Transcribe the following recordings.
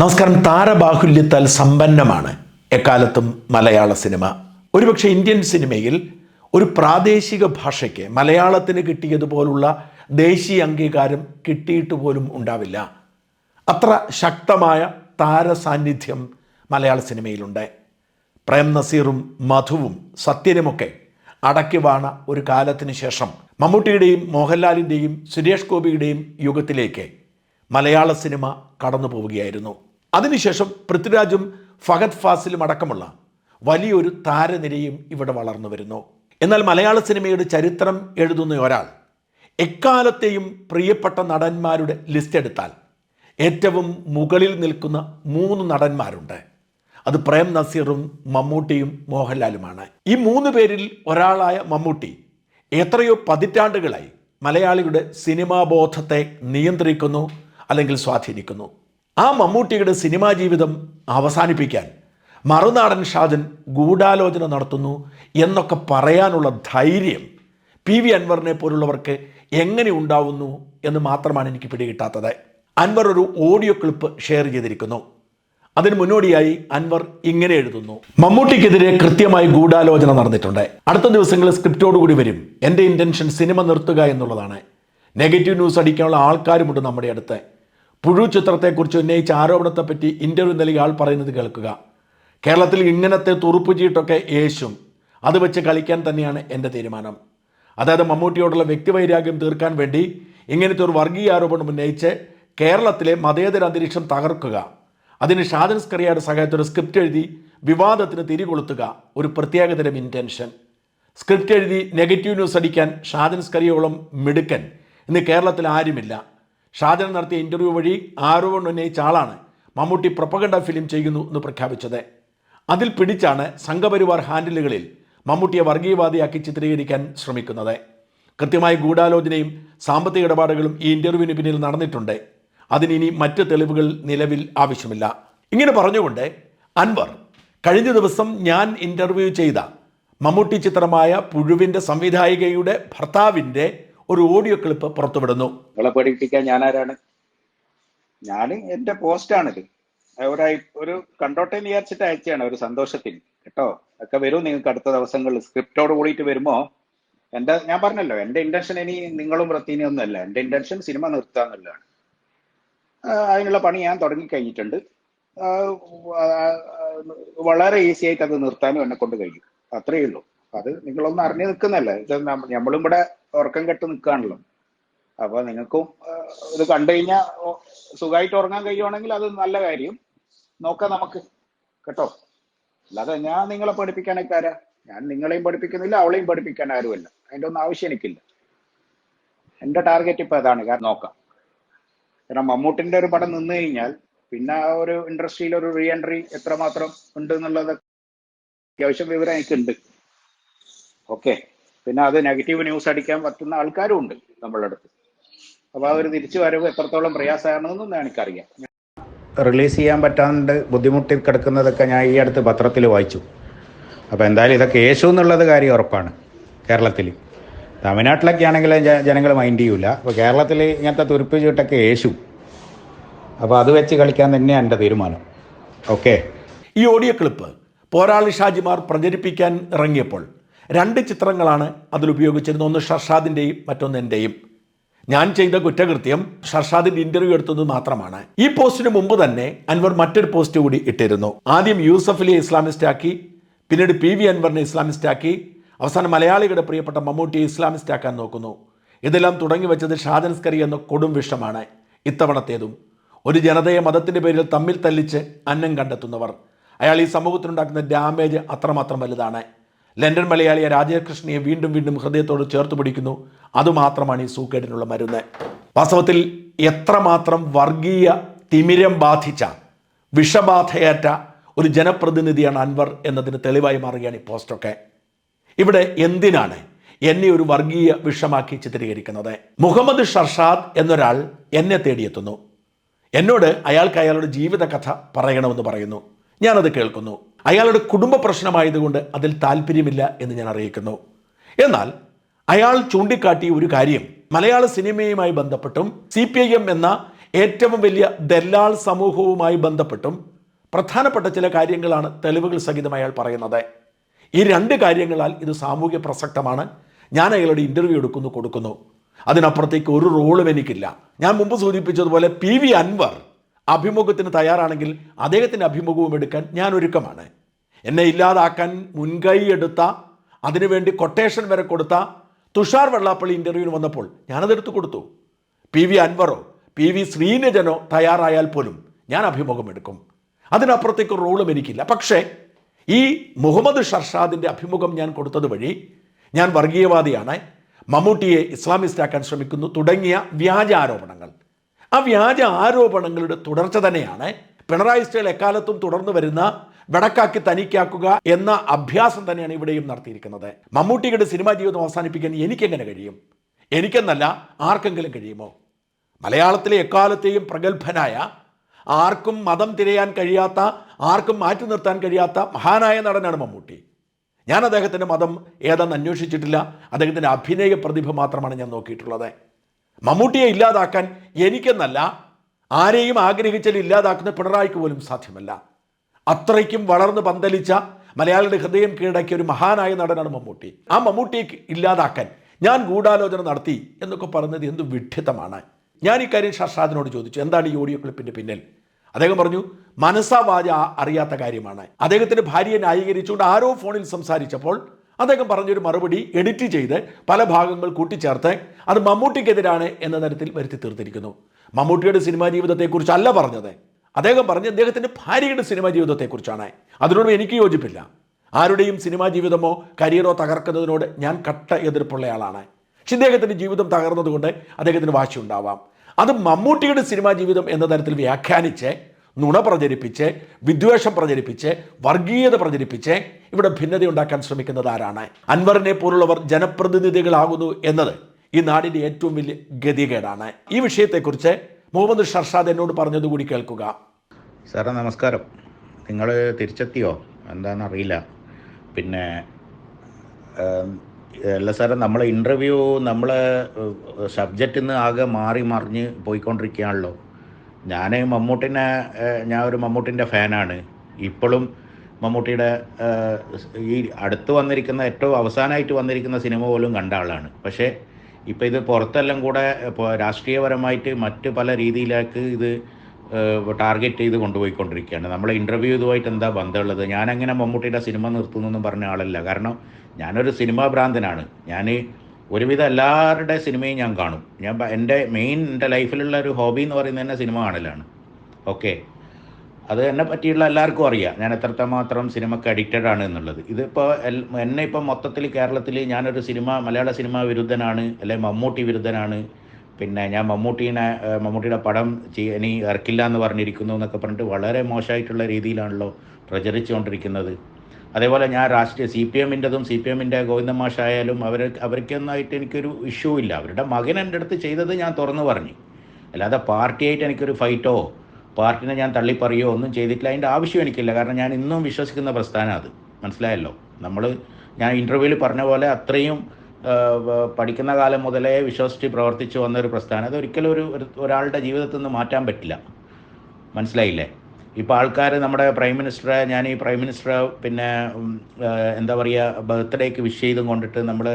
നമസ്കാരം. താരബാഹുല്യത്താൽ സമ്പന്നമാണ് എക്കാലത്തും മലയാള സിനിമ. ഒരുപക്ഷെ ഇന്ത്യൻ സിനിമയിൽ ഒരു പ്രാദേശിക ഭാഷയ്ക്ക് മലയാളത്തിന് കിട്ടിയതുപോലുള്ള ദേശീയ അംഗീകാരം കിട്ടിയിട്ട് പോലും ഉണ്ടാവില്ല. അത്ര ശക്തമായ താരസാന്നിധ്യം മലയാള സിനിമയിലുണ്ട്. പ്രേം നസീറും മധുവും സത്യനുമൊക്കെ അടക്കി വാണ ഒരു കാലത്തിന് ശേഷം മമ്മൂട്ടിയുടെയും മോഹൻലാലിന്റെയും സുരേഷ് ഗോപിയുടെയും യുഗത്തിലേക്ക് മലയാള സിനിമ കടന്നു പോവുകയായിരുന്നു അതിനുശേഷം പൃഥ്വിരാജും ഫഹദ് ഫാസിലും അടക്കമുള്ള വലിയൊരു താരനിരയും ഇവിടെ വളർന്നു വരുന്നു. എന്നാൽ മലയാള സിനിമയുടെ ചരിത്രം എഴുതുന്ന ഒരാൾ എക്കാലത്തെയും പ്രിയപ്പെട്ട നടന്മാരുടെ ലിസ്റ്റ് എടുത്താൽ ഏറ്റവും മുകളിൽ നിൽക്കുന്ന മൂന്ന് നടന്മാരുണ്ട്. അത് പ്രേം നസീറും മമ്മൂട്ടിയും മോഹൻലാലുമാണ്. ഈ മൂന്ന് പേരിൽ ഒരാളായ മമ്മൂട്ടി എത്രയോ പതിറ്റാണ്ടുകളായി മലയാളിയുടെ സിനിമാബോധത്തെ നിയന്ത്രിക്കുന്നു അല്ലെങ്കിൽ സ്വാധീനിക്കുന്നു. ആ മമ്മൂട്ടിയുടെ സിനിമാ ജീവിതം അവസാനിപ്പിക്കാൻ മറുനാടൻ ഷാജൻ ഗൂഢാലോചന നടത്തുന്നു എന്നൊക്കെ പറയാനുള്ള ധൈര്യം പി വി അൻവറിനെ പോലുള്ളവർക്ക് എങ്ങനെ ഉണ്ടാവുന്നു എന്ന് മാത്രമാണ് എനിക്ക് പിടികിട്ടാത്തത്. അൻവർ ഒരു ഓഡിയോ ക്ലിപ്പ് ഷെയർ ചെയ്തിരിക്കുന്നു. അതിന് മുന്നോടിയായി അൻവർ ഇങ്ങനെ എഴുതുന്നു. മമ്മൂട്ടിക്കെതിരെ കൃത്യമായി ഗൂഢാലോചന നടന്നിട്ടുണ്ട്. അടുത്ത ദിവസങ്ങളിൽ സ്ക്രിപ്റ്റോടുകൂടി വരും. എന്റെ ഇന്റൻഷൻ സിനിമ നിർത്തുക എന്നുള്ളതാണ്. നെഗറ്റീവ് ന്യൂസ് അടിക്കാനുള്ള ആൾക്കാരുമുണ്ട് നമ്മുടെ അടുത്ത്. പുഴു ചിത്രത്തെക്കുറിച്ച് ഉന്നയിച്ച ആരോപണത്തെപ്പറ്റി ഇന്റർവ്യൂ നൽകിയ ആൾ പറയുന്നത് കേൾക്കുക. കേരളത്തിൽ ഇങ്ങനത്തെ തുറുപ്പ് ചീട്ടൊക്കെ യേശും അത് വെച്ച് കളിക്കാൻ തന്നെയാണ് എന്റെ തീരുമാനം. അതായത് മമ്മൂട്ടിയോടുള്ള വ്യക്തിവൈരാഗ്യം തീർക്കാൻ വേണ്ടി ഇങ്ങനത്തെ ഒരു വർഗീയ ആരോപണം ഉന്നയിച്ച് കേരളത്തിലെ മതേതര അന്തരീക്ഷം തകർക്കുക. അതിന് ഷാജൻ സ്കറിയയുടെ സഹായത്തോടെ സ്ക്രിപ്റ്റ് എഴുതി വിവാദത്തിന് തിരികൊളുത്തുക ഒരു പ്രത്യേകതരം ഇന്റൻഷൻ സ്ക്രിപ്റ്റ് എഴുതി നെഗറ്റീവ് ന്യൂസ് അടിക്കാൻ ഷാജൻ സ്കറിയോളം മിടുക്കൻ. ഇന്ന് കേരളത്തിൽ ആരുമില്ല. ഷാജൻ നടത്തിയ ഇന്റർവ്യൂ വഴി ആരോപണം ഉന്നയിച്ച ആളാണ് മമ്മൂട്ടി പ്രൊപ്പഗണ്ട ഫിലിം ചെയ്യുന്നു എന്ന് പ്രഖ്യാപിച്ചത്. അതിൽ പിടിച്ചാണ് സംഘപരിവാർ ഹാൻഡിലുകളിൽ മമ്മൂട്ടിയെ വർഗീയവാദിയാക്കി ചിത്രീകരിക്കാൻ ശ്രമിക്കുന്നത്. കൃത്യമായ ഗൂഢാലോചനയും സാമ്പത്തിക ഇടപാടുകളും ഈ ഇന്റർവ്യൂവിന് പിന്നിൽ നടന്നിട്ടുണ്ട്. അതിനിനി മറ്റ് തെളിവുകൾ നിലവിൽ ആവശ്യമില്ല. ഇങ്ങനെ പറഞ്ഞുകൊണ്ട് അൻവർ കഴിഞ്ഞ ദിവസം ഞാൻ ഇന്റർവ്യൂ ചെയ്ത മമ്മൂട്ടി ചിത്രമായ പുഴുവിന്റെ സംവിധായികയുടെ ഭർത്താവിന്റെ ഒരു ഓഡിയോ ക്ലിപ്പ് പുറത്തുവിടുന്നു. നിങ്ങളെ പഠിപ്പിക്കാൻ ആരാണ് ഞാൻ എന്റെ പോസ്റ്റാണിത് ഒരു ഒരു കണ്ടോട്ടെ വിചാരിച്ചിട്ട് അയച്ചാണ് ഒരു സന്തോഷത്തിന്. കേട്ടോ? ഒക്കെ വരും നിങ്ങൾക്ക് അടുത്ത ദിവസങ്ങളിൽ സ്ക്രിപ്റ്റോട് കൂടിയിട്ട് വരുമ്പോ എന്റെ ഞാൻ പറഞ്ഞല്ലോ എന്റെ ഇന്റൻഷൻ ഇനി നിങ്ങളും പ്രത്തീനും ഒന്നുമല്ല എന്റെ ഇന്റൻഷൻ സിനിമ നിർത്തുക എന്നുള്ളതാണ്. ആ, അതിനുള്ള പണി ഞാൻ തുടങ്ങി കഴിഞ്ഞിട്ടുണ്ട്. വളരെ ഈസി ആയിട്ട് അത് നിർത്താനും എന്നെ കൊണ്ട് കഴിയും. അത്രയേ ഉള്ളൂ. അത് നിങ്ങളൊന്നും അറിഞ്ഞു നിൽക്കുന്നല്ലേ ഇത് നമ്മളും ഇവിടെ ഉറക്കം കെട്ട് നിൽക്കുകയാണല്ലോ അപ്പൊ നിങ്ങൾക്കും ഇത് കണ്ടു കഴിഞ്ഞാൽ സുഖമായിട്ട് ഉറങ്ങാൻ കഴിയുവാണെങ്കിൽ അത് നല്ല കാര്യം. നോക്കാം നമുക്ക്. കേട്ടോ? അല്ലാതെ ഞാൻ നിങ്ങളെ പഠിപ്പിക്കാനൊക്കെ ആരാ? ഞാൻ നിങ്ങളെയും പഠിപ്പിക്കുന്നില്ല അവളെയും പഠിപ്പിക്കാൻ ആരുമല്ല. അതിന്റെ ഒന്നും ആവശ്യം എനിക്കില്ല. എന്റെ ടാർഗറ്റ് ഇപ്പൊ അതാണ്. കാരണം നോക്കാം. കാരണം മമ്മൂട്ടിന്റെ ഒരു പടം നിന്ന് കഴിഞ്ഞാൽ പിന്നെ ആ ഒരു ഇൻഡസ്ട്രിയിൽ ഒരു റീ എൻട്രി എത്രമാത്രം ഉണ്ട് എന്നുള്ളത് അത്യാവശ്യം വിവരം എനിക്കുണ്ട്. ഓക്കെ? പിന്നെ അത് നെഗറ്റീവ് ന്യൂസ് അടിക്കാൻ പറ്റുന്ന ആൾക്കാരും ഉണ്ട് നമ്മളുടെ അടുത്ത്. അപ്പൊ ആ ഒരു തിരിച്ചു വരവ് എത്രത്തോളം പ്രയാസമാണെന്നും എനിക്കറിയാം. റിലീസ് ചെയ്യാൻ പറ്റാണ്ട് ബുദ്ധിമുട്ടി കിടക്കുന്നതൊക്കെ ഞാൻ ഈ അടുത്ത് പത്രത്തിൽ വായിച്ചു. അപ്പോൾ എന്തായാലും ഇതൊക്കെ യേശു എന്നുള്ളത് കാര്യം ഉറപ്പാണ് കേരളത്തിൽ. തമിഴ്നാട്ടിലൊക്കെ ആണെങ്കിൽ ജനങ്ങൾ മൈൻഡ് ചെയ്യൂല. അപ്പോൾ കേരളത്തിൽ ഇങ്ങനത്തെ തുരുപ്പ് ചീട്ടൊക്കെ യേശു. അപ്പോൾ അത് വെച്ച് കളിക്കാൻ തന്നെയാണ് എന്റെ തീരുമാനം. ഓക്കെ? ഈ ഓഡിയോ ക്ലിപ്പ് പോരാളി ഷാജിമാർ പ്രചരിപ്പിക്കാൻ ഇറങ്ങിയപ്പോൾ രണ്ട് ചിത്രങ്ങളാണ് അതിൽ ഉപയോഗിച്ചിരുന്നത് ഒന്ന് ഷർഷാദിന്റെയും മറ്റൊന്ന് എന്റെയും ഞാൻ ചെയ്ത കുറ്റകൃത്യം ഷർഷാദിന്റെ ഇന്റർവ്യൂ എടുത്തത് മാത്രമാണ്. ഈ പോസ്റ്റിന് മുമ്പ് തന്നെ അൻവർ മറ്റൊരു പോസ്റ്റ് കൂടി ഇട്ടിരുന്നു. ആദ്യം യൂസഫ് ഇസ്ലാമിസ്റ്റ് ആക്കി പിന്നീട് പി വി അൻവറിനെ ഇസ്ലാമിസ്റ്റ് ആക്കി അവസാനം മലയാളികളുടെ പ്രിയപ്പെട്ട മമ്മൂട്ടിയെ ഇസ്ലാമിസ്റ്റ് ആക്കാൻ നോക്കുന്നു. ഇതെല്ലാം തുടങ്ങി വെച്ചത് ഷാജൻസ്കറി എന്ന കൊടും വിഷമാണ്. ഇത്തവണത്തേതും ഒരു ജനതയെ മതത്തിന്റെ പേരിൽ തമ്മിൽ തല്ലിച്ച് അന്നം കണ്ടെത്തുന്നവർ. അയാൾ ഈ സമൂഹത്തിനുണ്ടാക്കുന്ന ഡാമേജ് അത്രമാത്രം വലുതാണ്. ലണ്ടൻ മലയാളിയെ രാജകൃഷ്ണയെ വീണ്ടും വീണ്ടും ഹൃദയത്തോട് ചേർത്ത് പിടിക്കുന്നു. അതുമാത്രമാണ് ഈ സൂക്കേടിനുള്ള മരുന്ന്. വാസ്തവത്തിൽ എത്രമാത്രം വർഗീയ തിമിരം ബാധിച്ച വിഷബാധയേറ്റ ഒരു ജനപ്രതിനിധിയാണ് അൻവർ എന്നതിന് തെളിവായി മാറുകയാണ് ഈ പോസ്റ്റൊക്കെ. ഇവിടെ എന്തിനാണ് എന്നെ ഒരു വർഗീയ വിഷമാക്കി ചിത്രീകരിക്കുന്നത്? മുഹമ്മദ് ഷർഷാദ് എന്നൊരാൾ എന്നെ തേടിയെത്തുന്നു. എന്നോട് അയാൾക്ക് അയാളുടെ ജീവിതകഥ പറയണമെന്ന് പറയുന്നു. ഞാനത് കേൾക്കുന്നു. അയാളുടെ കുടുംബ പ്രശ്നമായതുകൊണ്ട് അതിൽ താല്പര്യമില്ല എന്ന് ഞാൻ അറിയിക്കുന്നു. എന്നാൽ അയാൾ ചൂണ്ടിക്കാട്ടിയ ഒരു കാര്യം മലയാള സിനിമയുമായി ബന്ധപ്പെട്ടും സി പി ഐ എം എന്ന ഏറ്റവും വലിയ ദല്ലാൾ സമൂഹവുമായി ബന്ധപ്പെട്ടും പ്രധാനപ്പെട്ട ചില കാര്യങ്ങളാണ് തെളിവുകൾ സഹിതം അയാൾ പറയുന്നത്. ഈ രണ്ട് കാര്യങ്ങളാൽ ഇത് സാമൂഹ്യ പ്രസക്തമാണ്. ഞാൻ അയാളുടെ ഇന്റർവ്യൂ എടുക്കുന്നു കൊടുക്കുന്നു. അതിനപ്പുറത്തേക്ക് ഒരു റോളും എനിക്കില്ല. ഞാൻ മുമ്പ് സൂചിപ്പിച്ചതുപോലെ പി വി അൻവർ അഭിമുഖത്തിന് തയ്യാറാണെങ്കിൽ അദ്ദേഹത്തിന്റെ അഭിമുഖവും എടുക്കാൻ ഞാൻ ഒരുക്കമാണ്. എന്നെ ഇല്ലാതാക്കാൻ മുൻകൈ എടുത്ത അതിനുവേണ്ടി കൊട്ടേഷൻ വരെ കൊടുത്ത തുഷാർ വെള്ളാപ്പള്ളി ഇന്റർവ്യൂവിന് വന്നപ്പോൾ ഞാനതെടുത്തു കൊടുത്തു. പി വി അൻവറോ പി വി ശ്രീനജനോ തയ്യാറായാൽ പോലും ഞാൻ അഭിമുഖം എടുക്കും. അതിനപ്പുറത്തേക്ക് റോളും എനിക്കില്ല. പക്ഷേ ഈ മുഹമ്മദ് ഷർഷാദിന്റെ അഭിമുഖം ഞാൻ കൊടുത്തത് വഴി ഞാൻ വർഗീയവാദിയാണ്. മമ്മൂട്ടിയെ ഇസ്ലാമിസ്റ്റ് ആക്കാൻ ശ്രമിക്കുന്നു. തുടങ്ങിയ വ്യാജ ആരോപണങ്ങൾ. ആ വ്യാജ ആരോപണങ്ങളുടെ തുടർച്ച തന്നെയാണ് പിണറായി സ്റ്റേൽ എക്കാലത്തും തുടർന്നു വരുന്ന വെടക്കാക്കി തനിക്കാക്കുക എന്ന അഭ്യാസം തന്നെയാണ് ഇവിടെയും നടത്തിയിരിക്കുന്നത്. മമ്മൂട്ടിയുടെ സിനിമാ ജീവിതം അവസാനിപ്പിക്കാൻ എനിക്കെങ്ങനെ കഴിയും? എനിക്കെന്നല്ല ആർക്കെങ്കിലും കഴിയുമോ? മലയാളത്തിലെ എക്കാലത്തെയും പ്രഗത്ഭനായ ആർക്കും മതം തിരയാൻ കഴിയാത്ത ആർക്കും മാറ്റി നിർത്താൻ കഴിയാത്ത മഹാനായ നടനാണ് മമ്മൂട്ടി. ഞാൻ അദ്ദേഹത്തിന്റെ മതം ഏതെന്ന് അന്വേഷിച്ചിട്ടില്ല. അദ്ദേഹത്തിന്റെ അഭിനയ പ്രതിഭ മാത്രമാണ് ഞാൻ നോക്കിയിട്ടുള്ളത്. മമ്മൂട്ടിയെ ഇല്ലാതാക്കാൻ എനിക്കെന്നല്ല ആരെയും ആഗ്രഹിച്ചാൽ ഇല്ലാതാക്കുന്ന പിണറായിക്ക് പോലും സാധ്യമല്ല. അത്രയ്ക്കും വളർന്ന് പന്തലിച്ച മലയാളിയുടെ ഹൃദയം കീഴടക്കിയ ഒരു മഹാനായ നടനാണ് മമ്മൂട്ടി. ആ മമ്മൂട്ടിയെ ഇല്ലാതാക്കാൻ ഞാൻ ഗൂഢാലോചന നടത്തി എന്നൊക്കെ പറഞ്ഞത് എന്ത് വിഡ്ഢിത്തമാണ്. ഞാൻ ഈ കാര്യം ഷർഷാദിനോട് ചോദിച്ചു എന്താണ് ഈ ഓഡിയോ ക്ലിപ്പിന്റെ പിന്നിൽ? അദ്ദേഹം പറഞ്ഞു മനസ്സാ വാച അറിയാത്ത കാര്യമാണ്. അദ്ദേഹത്തിന്റെ ഭാര്യയെ ന്യായീകരിച്ചുകൊണ്ട് ആരോ ഫോണിൽ സംസാരിച്ചപ്പോൾ അദ്ദേഹം പറഞ്ഞൊരു മറുപടി എഡിറ്റ് ചെയ്ത് പല ഭാഗങ്ങൾ കൂട്ടിച്ചേർത്ത് അത് മമ്മൂട്ടിക്കെതിരാണ് എന്ന തരത്തിൽ വരുത്തി തീർത്തിരിക്കുന്നു. മമ്മൂട്ടിയുടെ സിനിമാ ജീവിതത്തെക്കുറിച്ചല്ല പറഞ്ഞത്. അദ്ദേഹം പറഞ്ഞ അദ്ദേഹത്തിന്റെ ഭാര്യയുടെ സിനിമാ ജീവിതത്തെക്കുറിച്ചാണ്. അതിനോട് എനിക്ക് യോജിപ്പില്ല. ആരുടെയും സിനിമാ ജീവിതമോ കരിയറോ തകർക്കുന്നതിനോട് ഞാൻ കട്ട എതിർപ്പുള്ള ആളാണ് പക്ഷെ ഇദ്ദേഹത്തിന്റെ ജീവിതം തകർന്നതുകൊണ്ട് അദ്ദേഹത്തിന് വാശിയുണ്ടാവാം. അത് മമ്മൂട്ടിയുടെ സിനിമാ ജീവിതം എന്ന തരത്തിൽ വ്യാഖ്യാനിച്ച് നുണ പ്രചരിപ്പിച്ച് വിദ്വേഷം പ്രചരിപ്പിച്ച് വർഗീയത പ്രചരിപ്പിച്ച് ഇവിടെ ഭിന്നത ഉണ്ടാക്കാൻ ശ്രമിക്കുന്നത് ആരാണ്? അൻവറിനെ പോലുള്ളവർ ജനപ്രതിനിധികളാകുന്നു എന്നത് ഈ നാടിന്റെ ഏറ്റവും വലിയ ഗതികേടാണ്. ഈ വിഷയത്തെക്കുറിച്ച് മുഹമ്മദ് ഷർഷാദ് എന്നോട് പറഞ്ഞതുകൂടി കേൾക്കുക. സാറേ നമസ്കാരം. നിങ്ങൾ തിരിച്ചെത്തിയോ? എന്താണെന്നറിയില്ല. പിന്നെ അല്ല സാറേ നമ്മളെ ഇന്റർവ്യൂ നമ്മളെ സബ്ജക്റ്റിൽ നിന്ന് ആകെ മാറി മറിഞ്ഞ് പോയിക്കൊണ്ടിരിക്കുകയാണല്ലോ. ഞാൻ മമ്മൂട്ടിനെ ഞാൻ ഒരു മമ്മൂട്ടിന്റെ ഫാനാണ്. ഇപ്പോഴും മമ്മൂട്ടിയുടെ ഈ അടുത്ത് വന്നിരിക്കുന്ന ഏറ്റവും അവസാനമായിട്ട് വന്നിരിക്കുന്ന സിനിമ പോലും കണ്ട ആളാണ്. പക്ഷേ ഇപ്പോൾ ഇത് പുറത്തെല്ലാം കൂടെ ഇപ്പോൾ രാഷ്ട്രീയപരമായിട്ട് മറ്റ് പല രീതിയിലേക്ക് ഇത് ടാർഗറ്റ് ചെയ്ത് കൊണ്ടുപോയിക്കൊണ്ടിരിക്കുകയാണ്. നമ്മളെ ഇന്റർവ്യൂ ഇതുമായിട്ട് എന്താ ബന്ധമുള്ളത്? ഞാനങ്ങനെ മമ്മൂട്ടിയുടെ സിനിമ നിർത്തുന്നു പറഞ്ഞ ആളല്ല. കാരണം ഞാനൊരു സിനിമാ ഭ്രാന്തനാണ് ഞാൻ ഒരുവിധം എല്ലാവരുടെ സിനിമയും ഞാൻ കാണും. ഞാൻ എന്റെ മെയിൻ എന്റെ ലൈഫിലുള്ള ഒരു ഹോബി എന്ന് പറയുന്നത് തന്നെ സിനിമ കാണലാണ്. ഓക്കെ അത് എന്നെ പറ്റിയുള്ള എല്ലാവർക്കും അറിയാം. ഞാൻ എത്രമാത്രം സിനിമക്ക് അഡിക്റ്റഡ് ആണ് എന്നുള്ളത്. ഇതിപ്പോൾ എന്നെ ഇപ്പം മൊത്തത്തിൽ കേരളത്തിൽ ഞാനൊരു സിനിമ മലയാള സിനിമ വിരുദ്ധനാണ് അല്ലെങ്കിൽ മമ്മൂട്ടി വിരുദ്ധനാണ്. പിന്നെ ഞാൻ മമ്മൂട്ടീനെ മമ്മൂട്ടിയുടെ പടം ചെയ്യ- ഇനി ഇറക്കില്ല എന്ന് പറഞ്ഞിരിക്കുന്നു എന്നൊക്കെ പറഞ്ഞിട്ട് വളരെ മോശമായിട്ടുള്ള രീതിയിലാണല്ലോ പ്രചരിച്ചുകൊണ്ടിരിക്കുന്നത്. അതേപോലെ ഞാൻ രാഷ്ട്രീയ സി പി എമ്മിന്റെതും സി പി എമ്മിന്റെ ഗോവിന്ദ മാഷായാലും അവർ അവർക്കൊന്നായിട്ട് എനിക്കൊരു ഇഷ്യൂ ഇല്ല. അവരുടെ മകൻ എന്റെ അടുത്ത് ചെയ്തത് ഞാൻ തുറന്നു പറഞ്ഞു. അല്ലാതെ പാർട്ടിയായിട്ട് എനിക്കൊരു ഫൈറ്റോ പാർട്ടിനെ ഞാൻ തള്ളിപ്പറയോ ഒന്നും ചെയ്തിട്ടില്ല. അതിന്റെ ആവശ്യം എനിക്കില്ല. കാരണം ഞാൻ ഇന്നും വിശ്വസിക്കുന്ന പ്രസ്ഥാനം അത്. മനസ്സിലായല്ലോ? നമ്മൾ ഞാൻ ഇന്റർവ്യൂവിൽ പറഞ്ഞ പോലെ അത്രയും പഠിക്കുന്ന കാലം മുതലേ വിശ്വസിച്ച് പ്രവർത്തിച്ചു വന്ന ഒരു പ്രസ്ഥാനം. അത് ഒരിക്കലും ഒരു ഒരു- ഒരാളുടെ ജീവിതത്തിൽ നിന്ന് മാറ്റാൻ പറ്റില്ല. മനസ്സിലായില്ലേ? ഇപ്പോൾ ആൾക്കാർ നമ്മുടെ പ്രൈം മിനിസ്റ്ററെ ഞാൻ ഈ പ്രൈം മിനിസ്റ്ററെ പിന്നെ എന്താ പറയുക ബർത്ത്ഡേക്ക് വിഷ് ചെയ്തും കൊണ്ടിട്ട് നമ്മൾ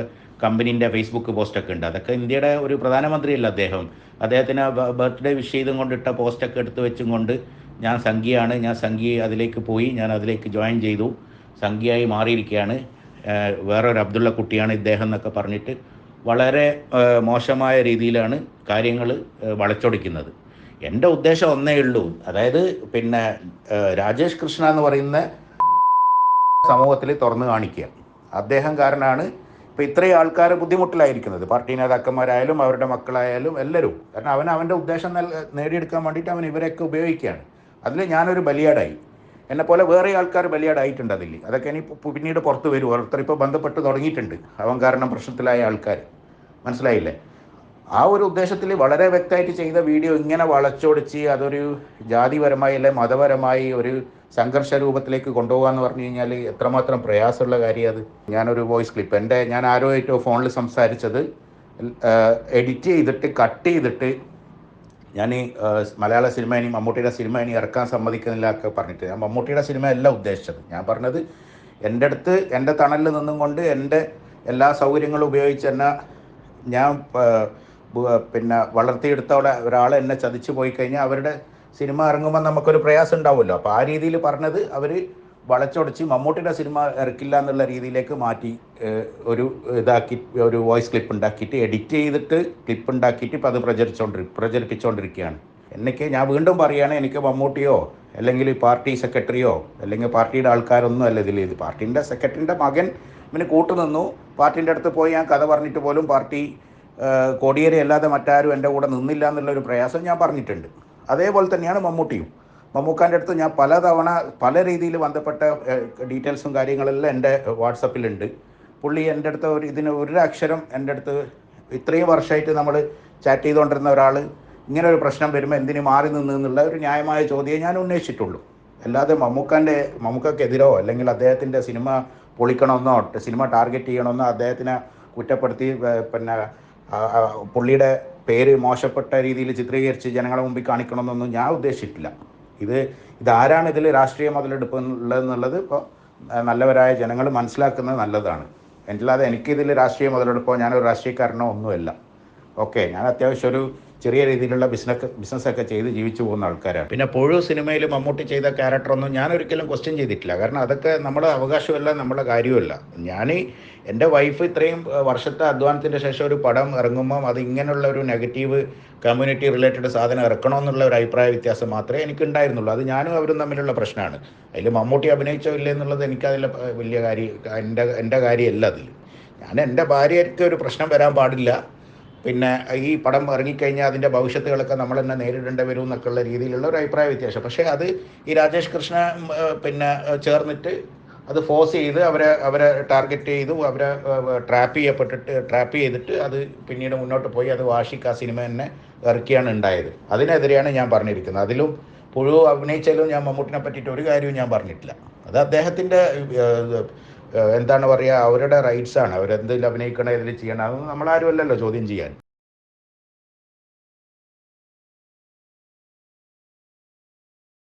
കമ്പനീന്റെ ഫേസ്ബുക്ക് പോസ്റ്റൊക്കെ ഉണ്ട്. അതൊക്കെ ഇന്ത്യയുടെ ഒരു പ്രധാനമന്ത്രിയല്ല അദ്ദേഹം? അദ്ദേഹത്തിന് ബർത്ത്ഡേ വിഷ് ചെയ്തും കൊണ്ടിട്ട പോസ്റ്റൊക്കെ എടുത്ത് വെച്ചും കൊണ്ട് ഞാൻ സംഖ്യയാണ് ഞാൻ സംഖ്യ അതിലേക്ക് പോയി ഞാൻ അതിലേക്ക് ജോയിൻ ചെയ്തു. സംഖ്യയായി മാറിയിരിക്കുകയാണ് വേറൊരു അബ്ദുള്ള കുട്ടിയാണ് ഇദ്ദേഹം എന്നൊക്കെ പറഞ്ഞിട്ട് വളരെ മോശമായ രീതിയിലാണ് കാര്യങ്ങൾ വളച്ചൊടിക്കുന്നത്. എന്റെ ഉദ്ദേശം ഒന്നേ ഉള്ളൂ. അതായത് പിന്നെ രാജേഷ് കൃഷ്ണ എന്ന് പറയുന്ന സമൂഹത്തിൽ തുറന്നു കാണിക്കുക. അദ്ദേഹം കാരനാണ്. ഇപ്പം ഇത്രയും ആൾക്കാർ ബുദ്ധിമുട്ടിലായിരിക്കുന്നത്. പാർട്ടി നേതാക്കന്മാരായാലും അവരുടെ മക്കളായാലും എല്ലാവരും കാരണം അവൻ അവന്റെ ഉദ്ദേശം നൽ- നേടിയെടുക്കാൻ വേണ്ടിയിട്ട് അവൻ ഇവരെയൊക്കെ ഉപയോഗിക്കുകയാണ്. അതിൽ ഞാനൊരു ബലിയാടായി. എന്നെ പോലെ വേറെ ആൾക്കാർ ബലിയാടായിട്ടുണ്ട് അതിൽ അതൊക്കെ ഇനി പിന്നീട് പുറത്ത് വരും. ഓരോരുത്തർ ഇപ്പോൾ ബന്ധപ്പെട്ട് തുടങ്ങിയിട്ടുണ്ട്. അവൻ കാരണം പ്രശ്നത്തിലായ ആൾക്കാർ മനസ്സിലായില്ലേ? ആ ഒരു ഉദ്ദേശത്തിൽ വളരെ വ്യക്തമായിട്ട് ചെയ്ത വീഡിയോ ഇങ്ങനെ വളച്ചൊടിച്ച് അതൊരു ജാതിപരമായി അല്ലെ മതപരമായി ഒരു സംഘർഷ രൂപത്തിലേക്ക് കൊണ്ടുപോകാന്ന് പറഞ്ഞു കഴിഞ്ഞാൽ എത്രമാത്രം പ്രയാസമുള്ള കാര്യം അത്. ഞാനൊരു വോയിസ് ക്ലിപ്പ് എന്റെ ഞാൻ ആരോ ഏറ്റവും ഫോണിൽ സംസാരിച്ചത് എഡിറ്റ് ചെയ്തിട്ട് കട്ട് ചെയ്തിട്ട് ഞാൻ മലയാള സിനിമ ഇനി മമ്മൂട്ടിയുടെ സിനിമ ഇനി ഇറക്കാൻ സമ്മതിക്കുന്നില്ല ഒക്കെ പറഞ്ഞിട്ട്. ഞാൻ മമ്മൂട്ടിയുടെ സിനിമ അല്ല ഉദ്ദേശിച്ചത്. ഞാൻ പറഞ്ഞത് എന്റെ അടുത്ത് എന്റെ തണലിൽ നിന്നും കൊണ്ട് എന്റെ എല്ലാ സൗകര്യങ്ങളും ഉപയോഗിച്ച് തന്നെ ഞാൻ പിന്നെ വളർത്തിയെടുത്തവിടെ ഒരാ- ഒരാൾ എന്നെ ചതിച്ചു പോയി കഴിഞ്ഞാൽ അവരുടെ സിനിമ ഇറങ്ങുമ്പോൾ നമുക്കൊരു പ്രയാസം ഉണ്ടാവുമല്ലോ. അപ്പോൾ ആ രീതിയിൽ പറഞ്ഞത് അവർ വളച്ചൊടിച്ച് മമ്മൂട്ടിയുടെ സിനിമ ഇറക്കില്ല എന്നുള്ള രീതിയിലേക്ക് മാറ്റി ഒരു ഇതാക്കി ഒരു വോയിസ് ക്ലിപ്പ് ഉണ്ടാക്കിയിട്ട് എഡിറ്റ് ചെയ്തിട്ട് ക്ലിപ്പ് ഉണ്ടാക്കിയിട്ട് ഇപ്പോൾ അത് പ്രചരിച്ചോണ്ടിരി പ്രചരിപ്പിച്ചുകൊണ്ടിരിക്കുകയാണ് എനിക്ക് ഞാൻ വീണ്ടും പറയുകയാണ് എനിക്ക് മമ്മൂട്ടിയോ അല്ലെങ്കിൽ പാർട്ടി സെക്രട്ടറിയോ അല്ലെങ്കിൽ പാർട്ടിയുടെ ആൾക്കാരൊന്നും അല്ല ഇതിൽ. ഇത് പാർട്ടീന്റെ സെക്രട്ടറിന്റെ മകൻ ഇവന് കൂട്ടുനിന്നു. പാർട്ടീന്റെ അടുത്ത് പോയി ഞാൻ കഥ പറഞ്ഞിട്ട് പോലും പാർട്ടി കോടിയേരി അല്ലാതെ മറ്റാരും എന്റെ കൂടെ നിന്നില്ല എന്നുള്ളൊരു പ്രയാസം ഞാൻ പറഞ്ഞിട്ടുണ്ട്. അതേപോലെ തന്നെയാണ് മമ്മൂട്ടിയും. മമ്മൂക്കാന്റെ അടുത്ത് ഞാൻ പലതവണ പല രീതിയിൽ ബന്ധപ്പെട്ട ഡീറ്റെയിൽസും കാര്യങ്ങളെല്ലാം എന്റെ വാട്സപ്പിലുണ്ട്. പുള്ളി എന്റെ അടുത്ത് ഒരു ഇതിന് ഒരു അക്ഷരം എന്റെ അടുത്ത് ഇത്രയും വർഷമായിട്ട് നമ്മൾ ചാറ്റ് ചെയ്തുകൊണ്ടിരുന്ന ഒരാൾ ഇങ്ങനെ ഒരു പ്രശ്നം വരുമ്പോൾ എന്തിനു മാറി നിന്ന് എന്നുള്ള ഒരു ന്യായമായ ചോദ്യം ഞാൻ ഉന്നയിച്ചിട്ടുള്ളൂ. അല്ലാതെ മമ്മൂക്കാന്റെ മമ്മൂക്കക്കെതിരോ അല്ലെങ്കിൽ അദ്ദേഹത്തിന്റെ സിനിമ പൊളിക്കണമെന്നോ സിനിമ ടാർഗറ്റ് ചെയ്യണമെന്നോ അദ്ദേഹത്തിനെ കുറ്റപ്പെടുത്തി പിന്നെ പുള്ളിയുടെ പേര് മോശപ്പെട്ട രീതിയിൽ ചിത്രീകരിച്ച് ജനങ്ങളെ മുമ്പിൽ കാണിക്കണമെന്നൊന്നും ഞാൻ ഉദ്ദേശിച്ചിട്ടില്ല. ഇത് ഇതാരാണ് ഇതിൽ രാഷ്ട്രീയ മുതലെടുപ്പ് ഉള്ളതെന്നുള്ളത് ഇപ്പോൾ നല്ലവരായ ജനങ്ങൾ മനസ്സിലാക്കുന്നത് നല്ലതാണ്. അല്ലാതെ എനിക്കിതിൽ രാഷ്ട്രീയ മുതലെടുപ്പോ ഞാനൊരു രാഷ്ട്രീയക്കാരനോ ഒന്നുമല്ല. ഓക്കെ ഞാൻ അത്യാവശ്യം ഒരു ചെറിയ രീതിയിലുള്ള ബിസിനസ് ബിസിനസ്സൊക്കെ ചെയ്ത് ജീവിച്ചു പോകുന്ന ആൾക്കാരാണ്. പിന്നെ പൊഴു സിനിമയിൽ മമ്മൂട്ടി ചെയ്ത ക്യാരക്ടറൊന്നും ഞാൻ ഒരിക്കലും ക്വസ്റ്റ്യൻ ചെയ്തിട്ടില്ല. കാരണം അതൊക്കെ നമ്മുടെ അവകാശമല്ല നമ്മുടെ കാര്യമല്ല. ഞാൻ എന്റെ വൈഫ് ഇത്രയും വർഷത്തെ അധ്വാനത്തിന്റെ ശേഷം ഒരു പടം ഇറങ്ങുമ്പം അത് ഇങ്ങനെയുള്ള ഒരു നെഗറ്റീവ് കമ്മ്യൂണിറ്റി റിലേറ്റഡ് സാധനം ഇറക്കണമെന്നുള്ള ഒരു അഭിപ്രായ വ്യത്യാസം മാത്രമേ എനിക്ക് ഉണ്ടായിരുന്നുള്ളൂ അത് ഞാനും അവരും തമ്മിലുള്ള പ്രശ്നമാണ്. അതിൽ മമ്മൂട്ടി അഭിനയിച്ചോ ഇല്ല എന്നുള്ളത് എനിക്കതിൽ വലിയ കാര്യം എന്റെ എന്റെ കാര്യമല്ല അതിൽ ഞാൻ എന്റെ ഭാര്യയ്ക്ക് ഒരു പ്രശ്നം വരാൻ പാടില്ല. പിന്നെ ഈ പടം ഇറങ്ങിക്കഴിഞ്ഞാൽ അതിന്റെ ഭവിഷ്യത്തുകളൊക്കെ നമ്മൾ തന്നെ നേരിടേണ്ടി വരും എന്നൊക്കെയുള്ള രീതിയിലുള്ള ഒരു അഭിപ്രായ വ്യത്യാസം. പക്ഷേ അത് ഈ രാജേഷ് കൃഷ്ണ പിന്നെ ചേർന്നിട്ട് അത് ഫോഴ്സ് ചെയ്ത് അവരെ അവരെ ടാർഗറ്റ് ചെയ്തു അവരെ ട്രാപ്പ് ചെയ്യപ്പെട്ടിട്ട് ട്രാപ്പ് ചെയ്തിട്ട് അത് പിന്നീട് മുന്നോട്ട് പോയി. അത് വാഷിക്ക് ആ സിനിമ തന്നെ ഇറക്കിയാണ് ഉണ്ടായത്. അതിനെതിരെയാണ് ഞാൻ പറഞ്ഞിരിക്കുന്നത്. അതിലും പുഴു അഭിനയിച്ചാലും ഞാൻ മമ്മൂട്ടിനെ പറ്റിയിട്ട് ഒരു കാര്യവും ഞാൻ പറഞ്ഞിട്ടില്ല. അത് അദ്ദേഹത്തിന്റെ എന്താണ് പറയുക അവരുടെ റൈറ്റ്സ് ആണ്. അവരെന്തിൽ അഭിനയിക്കണം ഇതിൽ ചെയ്യണം അതൊന്നും നമ്മളാരും അല്ലല്ലോ ചോദ്യം ചെയ്യാൻ.